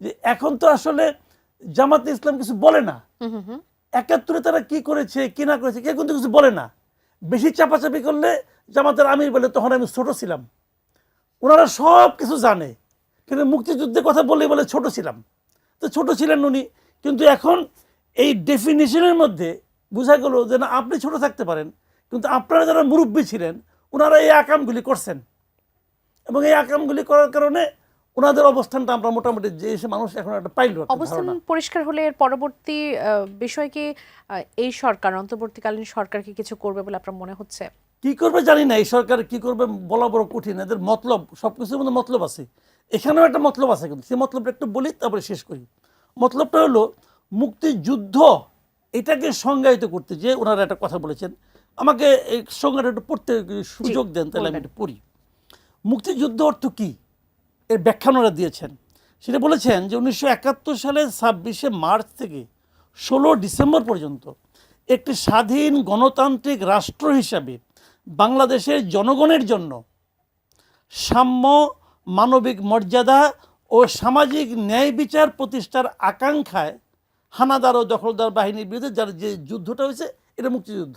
যে এখন তো আসলে জামাত ইসলাম কিছু বলে না। একাত্তরে তারা কি করেছে কি না করেছে কেউ কিন্তু কিছু বলে না। বেশি চাপাচাপি করলে জামাতের আমির বলে তখন আমি ছোট ছিলাম। ওনারা সব কিছু জানে কিন্তু মুক্তিযুদ্ধের কথা বলে বলে ছোট ছিলাম। তো ছোট ছিলেন উনি কিন্তু এখন এই ডেফিনেশনের মধ্যে বোঝা গেল যে না আপনি ছোট থাকতে পারেন কিন্তু আপনারা যারা মুরব্বী ছিলেন ওনারা এই আকামগুলি করছেন। এবং এই আকামগুলি করার কারণে ওনাদের অবস্থানটা আমরা মোটামুটি যে এসে মানুষ এখন একটা পাইল অবস্থান পরিষ্কার হলে এর পরবর্তী আহ, বিষয় কি এই সরকার অন্তর্বর্তীকালীন সরকার কি কিছু করবে বলে আপনার মনে হচ্ছে? কি করবে জানি না এই সরকার কি করবে বলা বড় কঠিন। এদের মতলব সব কিছুর মধ্যে মতলব আছে। এখানেও একটা মতলব আছে কিন্তু সেই মতলবটা একটু বলি তারপরে শেষ করি। মতলবটা হলো মুক্তিযুদ্ধ এটাকে সংজ্ঞায়িত করতে যে ওনারা একটা কথা বলেছেন। আমাকে এই সংজ্ঞাটা একটু পড়তে সুযোগ দেন তাহলে আমি একটু পড়ি। মুক্তিযুদ্ধ অর্থ কি? এর ব্যাখ্যা ওনারা দিয়েছেন। সেটা বলেছেন যে উনিশশো একাত্তর সালে ছাব্বিশে মার্চ থেকে ষোলো ডিসেম্বর পর্যন্ত একটি স্বাধীন গণতান্ত্রিক রাষ্ট্র হিসাবে বাংলাদেশের জনগণের জন্য সাম্য মানবিক মর্যাদা ও সামাজিক ন্যায় বিচার প্রতিষ্ঠার আকাঙ্ক্ষায় হানাদার ও দখলদার বাহিনীর বিরুদ্ধে যার যে যুদ্ধটা হয়েছে এটা মুক্তিযুদ্ধ।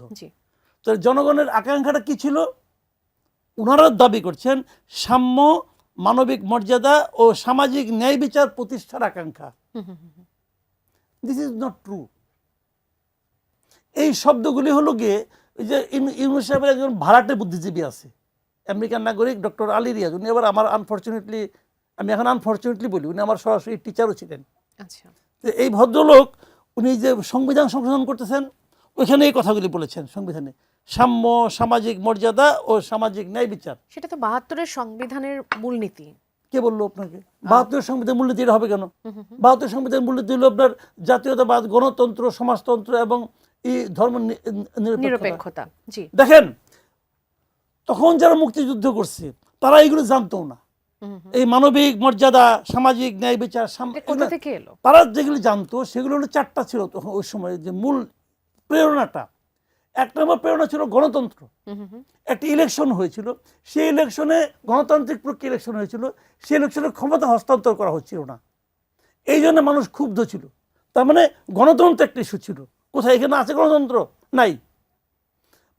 তো জনগণের আকাঙ্ক্ষাটা কি ছিল? ওনারা দাবি করছেন সাম্য মানবিক মর্যাদা ও সামাজিক ন্যায় বিচার প্রতিষ্ঠার আকাঙ্ক্ষা। দিস ইজ নট ট্রু এই শব্দগুলি হলো গিয়ে ওই যে ইউনু- ইউনুস সাহেবের একজন ভাড়াটে বুদ্ধিজীবী আছে আমেরিকান নাগরিক ডক্টর আলী রিয়াজ। উনি আবার আমার আনফর্চুনেটলি আমি এখন আনফর্চুনেটলি বলি উনি আমার সরাসরি টিচারও ছিলেন। আচ্ছা। তো এই ভদ্রলোক উনি যে সংবিধান সংশোধন করতেছেন ওইখানে এই কথাগুলি বলেছেন সংবিধানে। সাম্য সামাজিক মর্যাদা ও সামাজিক ন্যায় বিচার। সেটা তো বাহাত্তরের সংবিধানের মূলনীতি। কে বলল আপনাকে? বাহাত্তর সংবিধান মূলনীতি এটা হবে কেন? বাহাত্তর সংবিধান মূলনীতি হলো আপনার জাতীয়তাবাদ গণতন্ত্র সমাজতন্ত্র এবং এই ধর্ম নিরপেক্ষতা। দেখেন তখন যারা মুক্তিযুদ্ধ করছে তারা এইগুলো জানতো না। এই মানবিক মর্যাদা সামাজিক ন্যায় বিচার তারা যেগুলো জানতো সেগুলো হলো চারটা ছিল তখন ওই সময় যে মূল প্রেরণাটা। এক নম্বর প্রেরণা ছিল গণতন্ত্র। একটি ইলেকশন হয়েছিল। সেই ইলেকশনে গণতান্ত্রিক প্রক্রিয়া ইলেকশন হয়েছিল। সেই ইলেকশনে ক্ষমতা হস্তান্তর করা হচ্ছিল না। এই জন্য মানুষ ক্ষুব্ধ ছিল। তার মানে গণতন্ত্র একটা ইস্যু ছিল। কোথায়? এখানে আছে গণতন্ত্র? নাই।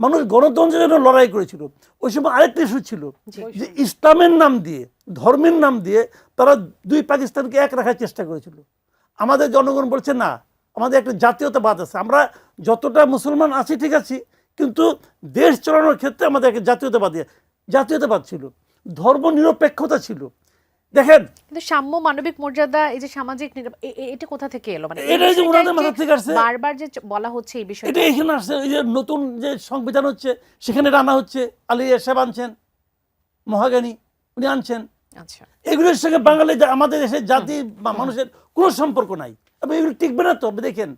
মানুষ গণতন্ত্রের জন্য লড়াই করেছিল। ওই সময় আরেকটা ইস্যু ছিল যে ইসলামের নাম দিয়ে ধর্মের নাম দিয়ে তারা দুই পাকিস্তানকে এক রাখার চেষ্টা করেছিল। আমাদের জনগণ বলছে না আমাদের একটা জাতীয়তাবাদ আছে। আমরা যতটা মুসলমান আছি ঠিক আছি কিন্তু দেশ চালানোর ক্ষেত্রে আমাদের একটা জাতীয়তাবাদ জাতীয়তাবাদ ছিল ধর্ম নিরপেক্ষতা ছিল। দেখেন কিন্তু সাম্য মানবিক মর্যাদা এই যে সামাজিক এটা কোথা থেকে এলো? মানে এটাই যে ওনাদের মাথা থেকে আসছে। বারবার যে বলা হচ্ছে এই বিষয়টা। এটা এখানে আসছে এই যে নতুন যে সংবিধান হচ্ছে সেখানে রানা হচ্ছে আলী সাহেব আনছেন মহাগানী উনি আনছেন। আচ্ছা। এগুলোর সঙ্গে বাঙালি আমাদের দেশের জাতি বা মানুষের কোনো সম্পর্ক নাই। এগুলো টিকবে না তো দেখেন।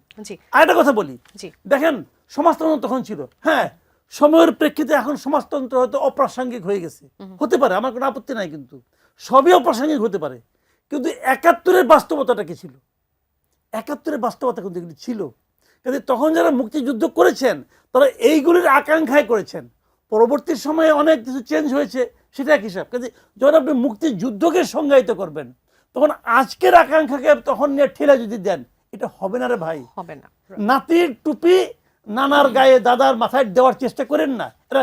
আরেকটা কথা বলি। দেখেন সমাজতন্ত্র তখন ছিল। হ্যাঁ সময়ের প্রেক্ষিতে এখন সমাজতন্ত্র হয়তো অপ্রাসঙ্গিক হয়ে গেছে। হতে পারে আমার কোনো আপত্তি নাই কিন্তু। সবই অপ্রাসঙ্গিক হতে পারে। কিন্তু একাত্তরের বাস্তবতাটা কি ছিল? একাত্তরের বাস্তবতা কিন্তু এগুলি ছিল। কিন্তু তখন যারা মুক্তিযুদ্ধ করেছেন তারা এইগুলির আকাঙ্ক্ষায় করেছেন। পরবর্তী সময়ে অনেক কিছু চেঞ্জ হয়েছে সেটা এক হিসাব। কিন্তু যখন আপনি মুক্তিযুদ্ধকে সংজ্ঞায়িত করবেন তখন আজকের আকাঙ্ক্ষাকে তখন নিয়ে ঠেলা যদি দেন এটা হবে না রে ভাই। হবে না। নাতির টুপি নানার গায়ে দাদার মাথায় দেওয়ার চেষ্টা করেন না। এরা